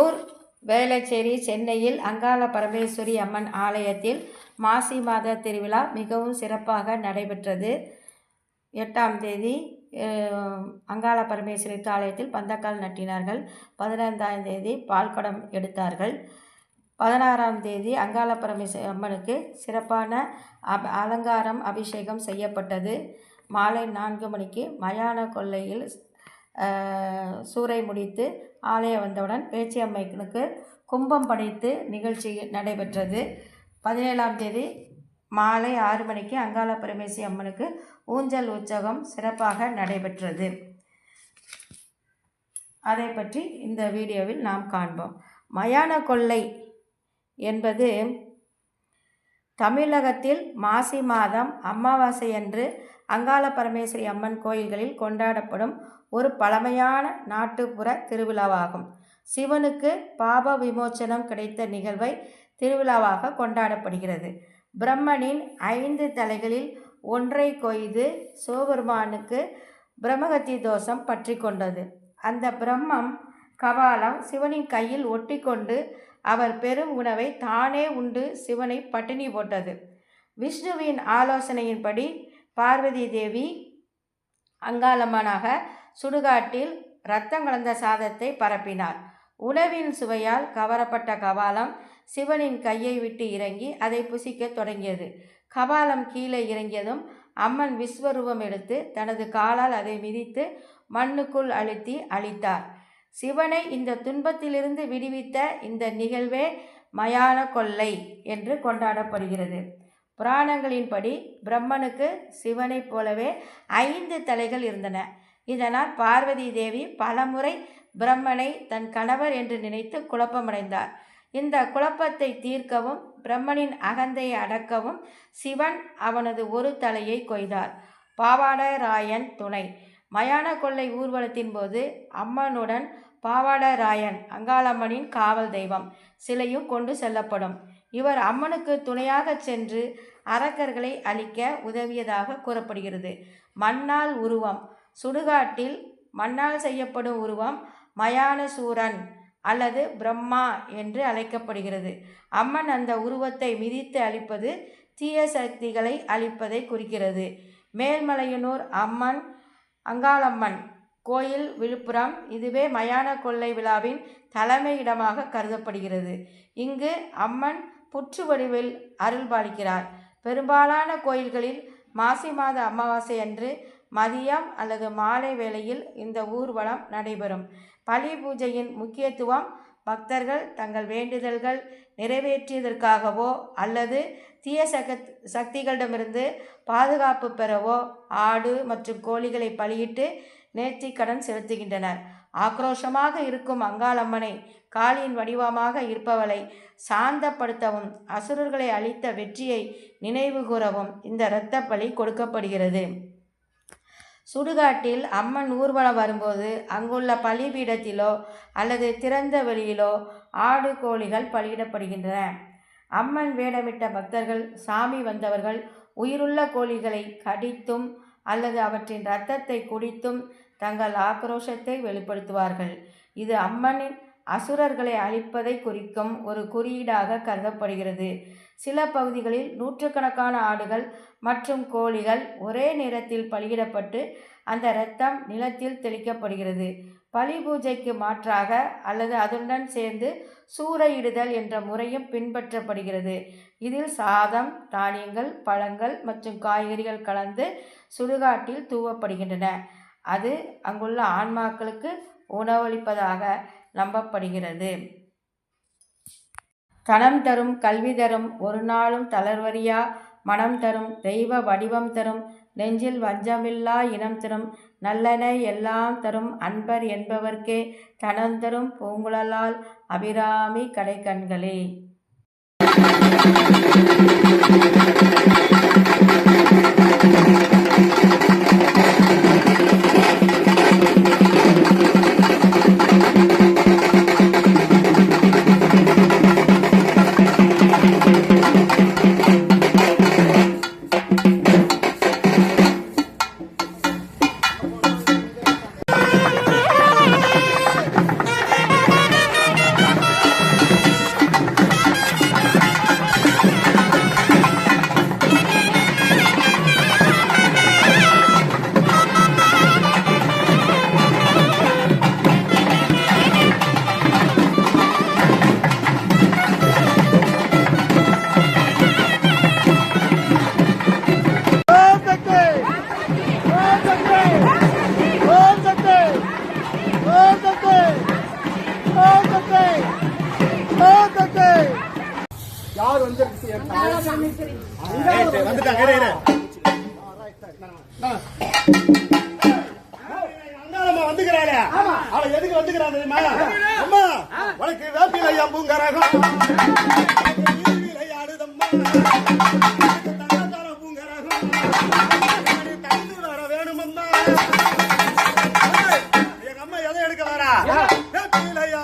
ஊர் வேளச்சேரி சென்னையில் அங்காள பரமேஸ்வரி அம்மன் ஆலயத்தில் மாசி மாத திருவிழா மிகவும் சிறப்பாக நடைபெற்றது. எட்டாம் தேதி அங்காள பரமேஸ்வரி ஆலயத்தில் பந்தக்கால் நட்டினார்கள். பதினைந்தாம் தேதி பால்குடம் எடுத்தார்கள். பதினாறாம் தேதி அங்காள பரமேஸ்வரி அம்மனுக்கு சிறப்பான அப அலங்காரம் அபிஷேகம் செய்யப்பட்டது. மாலை நான்கு மணிக்கு மயான கொள்ளையில் சூறை முடித்து ஆலய வந்தவுடன் பேச்சியம்மைக்கு கும்பம் படைத்து நிகழ்ச்சி நடைபெற்றது. பதினேழாம் தேதி மாலை ஆறு மணிக்கு அங்காள பரமேசி அம்மனுக்கு ஊஞ்சல் உற்சவம் சிறப்பாக நடைபெற்றது. அதை பற்றி இந்த வீடியோவில் நாம் காண்போம். மயான கொள்ளை என்பது தமிழகத்தில் மாசி மாதம் அமாவாசையன்று அங்காள பரமேஸ்வரி அம்மன் கோயில்களில் கொண்டாடப்படும் ஒரு பழமையான நாட்டுப்புற திருவிழாவாகும். சிவனுக்கு பாப விமோச்சனம் கிடைத்த நிகழ்வை திருவிழாவாக கொண்டாடப்படுகிறது. பிரம்மனின் ஐந்து தலைகளில் ஒன்றை கொய்து சிவபெருமானுக்கு பிரம்மகத்தி தோஷம் பற்றி கொண்டது. அந்த பிரம்மம் கபாலம் சிவனின் கையில் ஒட்டி கொண்டு அவர் பெரும் உணவை தானே உண்டு சிவனை பட்டினி போட்டது. விஷ்ணுவின் ஆலோசனையின்படி பார்வதி தேவி அங்காளம்மனாக சுடுகாட்டில் இரத்தம் கலந்த சாதத்தை பரப்பினார். உணவின் சுவையால் கவரப்பட்ட கபாலம் சிவனின் கையை விட்டு இறங்கி அதை புசிக்கத் தொடங்கியது. கபாலம் கீழே இறங்கியதும் அம்மன் விஸ்வரூபம் எடுத்து தனது காலால் அதை மிதித்து மண்ணுக்குள் அழுத்தி அழித்தார். சிவனை இந்த துன்பத்திலிருந்து விடுவித்த இந்த நிகழ்வே மயான கொள்ளை என்று கொண்டாடப்படுகிறது. புராணங்களின்படி பிரம்மனுக்கு சிவனைப் போலவே ஐந்து தலைகள் இருந்தன. இதனால் பார்வதி தேவி பலமுறை பிரம்மனை தன் கணவர் என்று நினைத்து குழப்பமடைந்தார். இந்த குழப்பத்தை தீர்க்கவும் பிரம்மனின் அகந்தையை அடக்கவும் சிவன் அவனது ஒரு தலையை கொய்தார். பாவாடராயன் துணை. மயான கொள்ளை ஊர்வலத்தின் போது அம்மனுடன் பாவாடராயன் அங்காளம்மனின் காவல் தெய்வம் சிலையும் கொண்டு செல்லப்படும். இவர் அம்மனுக்கு துணையாக சென்று அரக்கர்களை அழிக்க உதவியதாக கூறப்படுகிறது. மண்ணால் உருவம். சுடுகாட்டில் மண்ணால் செய்யப்படும் உருவம் மயான அல்லது பிரம்மா என்று அழைக்கப்படுகிறது. அம்மன் அந்த உருவத்தை மிதித்து அழிப்பது தீய சக்திகளை அழிப்பதை குறிக்கிறது. மேல்மலையனூர் அம்மன் அங்காளம்மன் கோயில் விழுப்புரம் இதுவே மயான கொள்ளை விழாவின் தலைமையிடமாக கருதப்படுகிறது. இங்கு அம்மன் புற்று வடிவில் அருள்பாலிக்கிறார் பெரும்பாலான கோயில்களில் மாசி மாத அமாவாசை அன்று மதியம் அல்லது மாலை வேளையில் இந்த ஊர்வலம் நடைபெறும். பலி பூஜையின் முக்கியத்துவம் பக்தர்கள் தங்கள் வேண்டுதல்கள் நிறைவேற்றியதற்காகவோ அல்லது தீய சகத் சக்திகளிடமிருந்து பாதுகாப்பு பெறவோ ஆடு மற்றும் கோழிகளை பலியிட்டு நேர்த்திக்கடன் செலுத்துகின்றனர். ஆக்ரோஷமாக இருக்கும் அங்காளம்மனை காளியின் வடிவமாக இருப்பவளை சாந்தப்படுத்தவும் அசுரர்களை அழித்த வெற்றியை நினைவுகூரவும் இந்த இரத்த பலி கொடுக்கப்படுகிறது. சுடுகாட்டில் அம்மன் ஊர்வலம் வரும்போது அங்குள்ள பலிபீடத்திலோ அல்லது திறந்த வெளியிலோ ஆடு கோழிகள் பலியிடப்படுகின்றன. அம்மன் வேடமிட்ட பக்தர்கள் சாமி வந்தவர்கள் உயிருள்ள கோழிகளை கடித்தும் அல்லது அவற்றின் இரத்தத்தை குடித்தும் தங்கள் ஆக்ரோஷத்தை வெளிப்படுத்துவார்கள். இது அம்மனின் அசுரர்களை அழிப்பதை குறிக்கும் ஒரு குறியீடாக கருதப்படுகிறது. சில பகுதிகளில் நூற்றுக்கணக்கான ஆடுகள் மற்றும் கோழிகள் ஒரே நேரத்தில் பலியிடப்பட்டு அந்த இரத்தம் நிலத்தில் தெளிக்கப்படுகிறது. பலி பூஜைக்கு மாற்றாக அல்லது அதனுடன் சேர்ந்து சூறையிடுதல் என்ற முறையும் பின்பற்றப்படுகிறது. இதில் சாதம் தானியங்கள் பழங்கள் மற்றும் காய்கறிகள் கலந்து சுடுகாட்டில் தூவப்படுகின்றன. அது அங்குள்ள ஆன்மாக்களுக்கு உணவளிப்பதாக நம்பப்படுகிறது. தனம் தரும் கல்வி தரும் ஒரு நாளும் தளர்வரியா மனம் தரும் தெய்வ வடிவம் தரும் நெஞ்சில் வஞ்சமில்லா இனம் தரும் நல்லன எல்லாம் தரும் அன்பர் என்பவர்க்கே தனம் தரும் பூங்குழலால் அபிராமி கடைக்கண்களே. யார் வந்து வந்துக்கிறாரு அவன் எதுக்கு வந்துக்கிறான் தெரியுமா? அம்மா உனக்கு வேப்பில் ஐயா பூங்காராகும் ஐயாடுதம்மா வேணுமம்மா எங்க அம்மா எதை எடுக்க வரா? வேப்பில் ஐயா